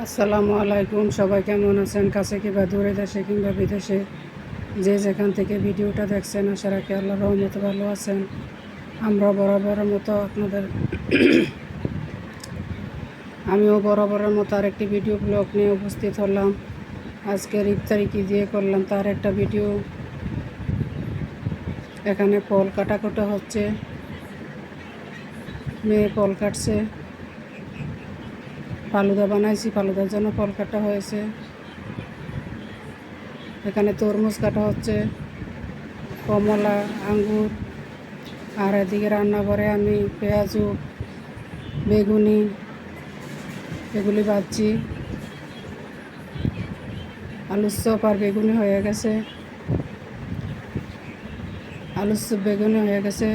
আসসালামু আলাইকুম, সবাই কেমন আছেন? কাছে কিংবা দূরে দেশে কিংবা বিদেশে যে যেখান থেকে ভিডিওটা দেখছেন, আশা রাখি আল্লাহ রহমতে ভালো আছেন। আমরা বরাবরের মতো আপনাদের আমিও বরাবরের মতো আরেকটি ভিডিও ব্লগ নিয়ে উপস্থিত হলাম। আজকের ইফতারি কী দিয়ে করলাম, তার একটা ভিডিও এখানে ফল কাটাকুটা হচ্ছে। মেয়ে ফল কাটছে। ফালুদা বানাইছি, ফালুদার জন্য ফল কাটা হয়েছে। এখানে তরমুজ কাটা হচ্ছে, কমলা, আঙ্গুর, আর এদিকে রান্না করে আমি পেঁয়াজু, বেগুনি, এগুলি ভাজছি আলুর চপ আর বেগুনি হয়ে গেছে। আলুর চপ, বেগুনি হয়ে গেছে।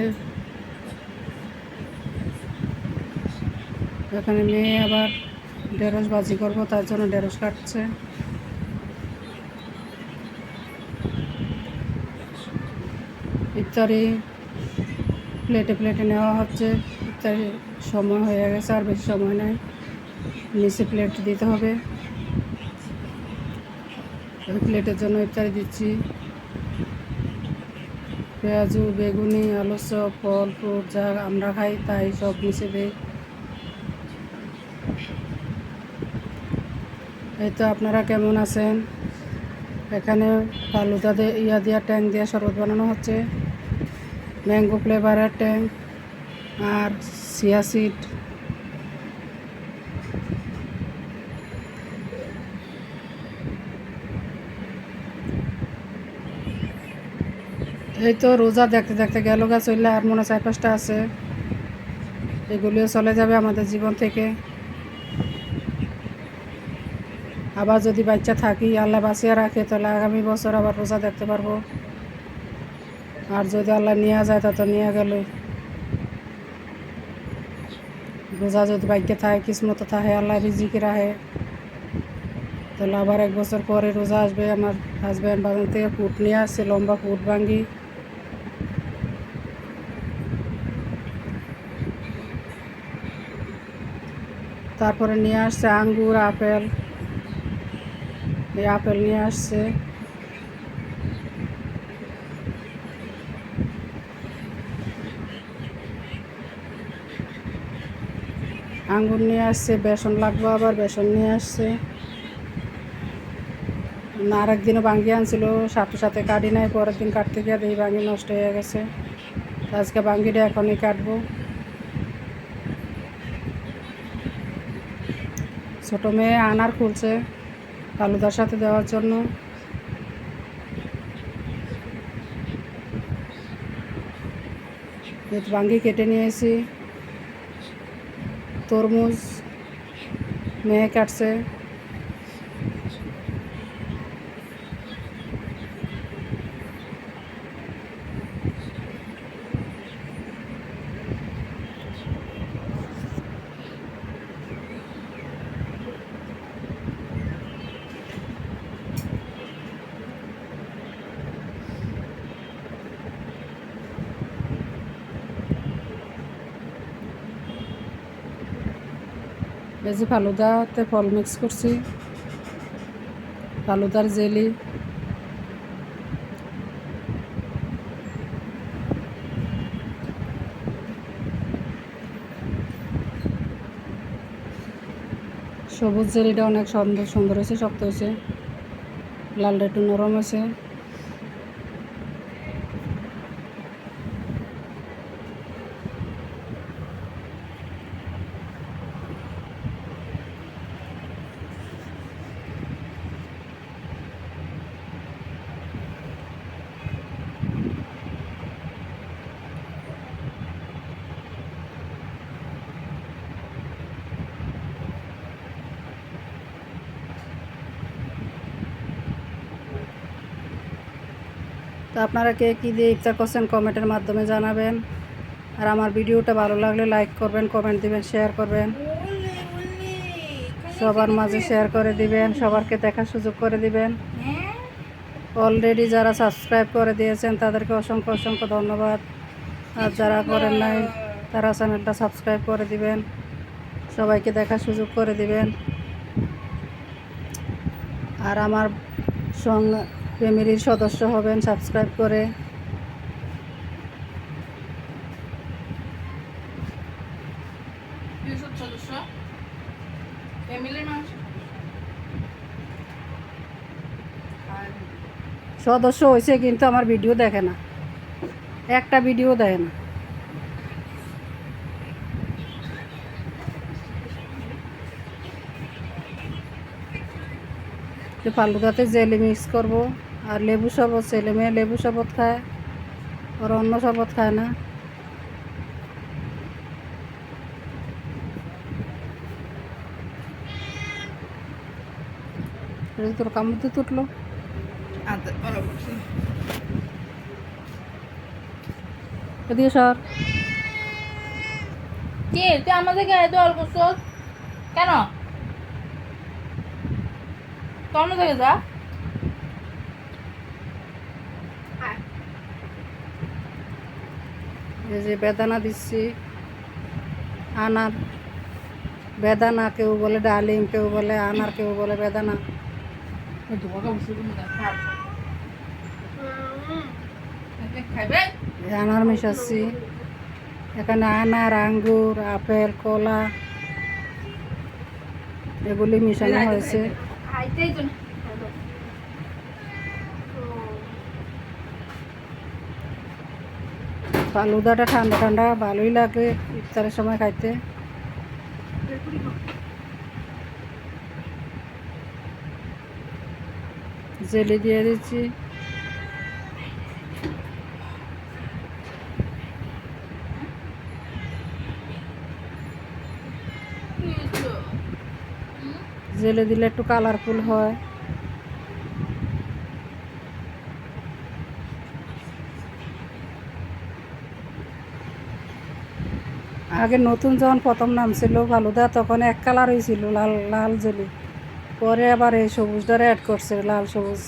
এখানে মেয়ে আবার ঢেঁড়স ভাজি করব, তার জন্য ঢেঁড়স কাটছে। ইত্যাদি প্লেটে প্লেটে নেওয়া হচ্ছে। ইত্যাদি সময় হয়ে গেছে, আর বেশি সময় নেই। নিচে প্লেট দিতে হবে। প্লেটের জন্য ইত্যাদি দিচ্ছি। পেঁয়াজু, বেগুনি, আলু চপ, ফল, ফ্রুট, যা আমরা খাই, তাই সব মিশে দিই। এই তো আপনারা কেমন আছেন? এখানে ফালুদা দিয়ে ইয়া দিয়া ট্যাঙ্ক দিয়ে শরবত বানানো হচ্ছে। ম্যাঙ্গো ফ্লেভারের ট্যাঙ্ক আর সিয়া সিড। এই তো রোজা দেখতে দেখতে গেল গা চললে আর মনে চার পাঁচটা আছে। এগুলিও চলে যাবে আমাদের জীবন থেকে। আবার যদি বাচ্চা থাকি, আল্লাহ বাঁচিয়ে রাখে, তাহলে আগামী বছর আবার রোজা দেখতে পারব। আর যদি আল্লাহ নিয়ে যায়, তা তো নিয়ে গেল রোজা যদি বাইকে থাকে, কিসমত থাকে, আল্লাহ রিজিকি রাখে, তাহলে আবার এক বছর পরে রোজা আসবে আমার হাজব্যান্ড বাজার থেকে ফুট নিয়ে আসছে, লম্বা ফুট ভাঙ্গি। তারপরে নিয়ে আসছে আঙ্গুর, আপেল। এই আপেল নিয়ে আসছে। আঙ্গুর নিয়ে আসছে, বেসন লাগবো আবার, বেসন নিয়ে আসছে। আর একদিনও বাঙ্গি আনছিল, সাথে সাথে কাটি নাই, পরের দিন কাটতে গিয়ে এই বাঙ্গি নষ্ট হয়ে গেছে। আজকে বাঙ্গিটা এখনই কাটবো। ছোটো মেয়ে আনার খুলছে। আলুদার সাথে দেওয়ার জন্য। বাঙ্গি কেটে নিয়েছি। তরমুজ মেয়ে কাটছে। এই যে ফালুদাতে ফল মিক্স করছি। ফালুদার জেলি। সবুজ জেলিটা অনেক সুন্দর সুন্দর হয়েছে, শক্ত হয়েছে। লালটা একটু নরম হয়েছে। তো আপনারা কে কী দিয়ে ইফতার করছেন কমেন্টের মাধ্যমে জানাবেন। আর আমার ভিডিওটা ভালো লাগলে লাইক করবেন, কমেন্ট দিবেন, শেয়ার করবেন। সবার মাঝে শেয়ার করে দিবেন, সবারকে দেখার সুযোগ করে দিবেন। অলরেডি যারা সাবস্ক্রাইব করে দিয়েছেন, তাদেরকে অসংখ্য অসংখ্য ধন্যবাদ। আর যারা করেন নাই, তারা চ্যানেলটা সাবস্ক্রাইব করে দিবেন। সবাইকে দেখার সুযোগ করে দিবেন। আর আমার সঙ্গে ফ্যামিলির সদস্য হবেন সাবস্ক্রাইব করে। সদস্য হয়েছে কিন্তু আমার ভিডিও দেখে না। একটা ভিডিও দেয় না। ফালুদাতে জেলি মিক্স করব। আর লেবু শরবত ছেলে মেয়ে লেবু শরবত খায় আর অন্য শরবত খায় না। তোর কামড়তে তুটলো। আচ্ছা এদিকে সর। কে তুই আমাদের গায়ে দল করছস কেন? তন্ন থেকে যা। এই যে বেদানা দিচ্ছি, আনার বেদানা কেউ বলে ডালিম, কেউ বলে আনার, কেউ বলে বেদানা। আনার মিশাচ্ছি। এখানে আনার, আঙ্গুর, আপেল, কলা, এগুলি মিশানো হয়েছে খাইতেই তো না ফালুদাটা ঠান্ডা ঠান্ডা, ভালোই লাগে ইফতারের সময় খাইতে। জেলি দিয়ে দিচ্ছি। জেলে দিলে একটু কালারফুল হয়। আগে নতুন যখন প্রথম নাম ছিল ফালুদা, তখন এক কালার হয়েছিল লাল লাল জলি। পরে আবার এই সবুজটারে অ্যাড করছে, লাল সবুজ।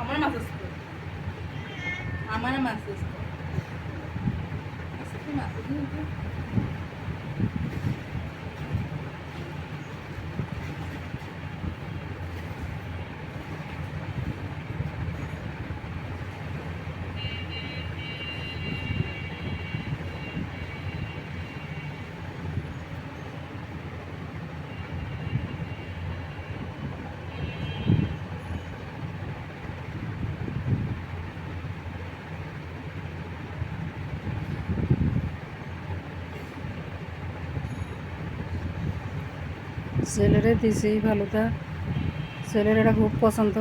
আমার কর আমার মাসেজ Mm-hmm. ছেলেরে দিছি ফালুদা ছেলের এটা খুব পছন্দ।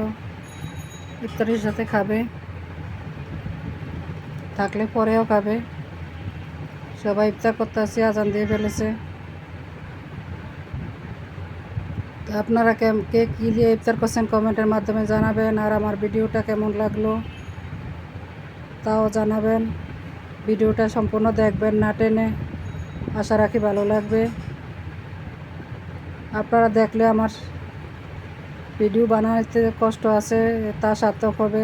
ইফতারির সাথে খাবে। থাকলে পরেও খাবে। সবাই ইফতার করতে আসছে আজান দিয়ে ফেলেছে। তো আপনারা কে কী দিয়ে ইফতার করছেন কমেন্টের মাধ্যমে জানাবেন। আর আমার ভিডিওটা কেমন লাগল তাও জানাবেন। ভিডিওটা সম্পূর্ণ দেখবেন না টেনে। আশা রাখি ভালো লাগবে। আপনারা দেখলে আমার ভিডিও বানাতে কষ্ট আছে, তা সার্থক হবে।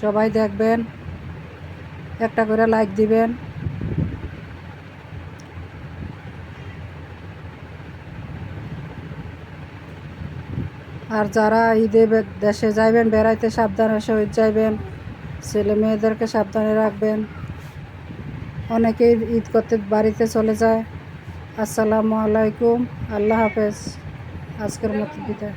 সবাই দেখবেন, একটা করে লাইক দিবেন। আর যারা ঈদে দেশে যাইবেন, বেড়াইতে সাবধানে সহিত যাইবেন, ছেলে মেয়েদেরকে সাবধানে রাখবেন। অনেকেই ঈদ করতে বাড়িতে চলে যায়। আসসালামু আলাইকুম। আল্লাহ হাফেজ। আজকের মতো বিদায়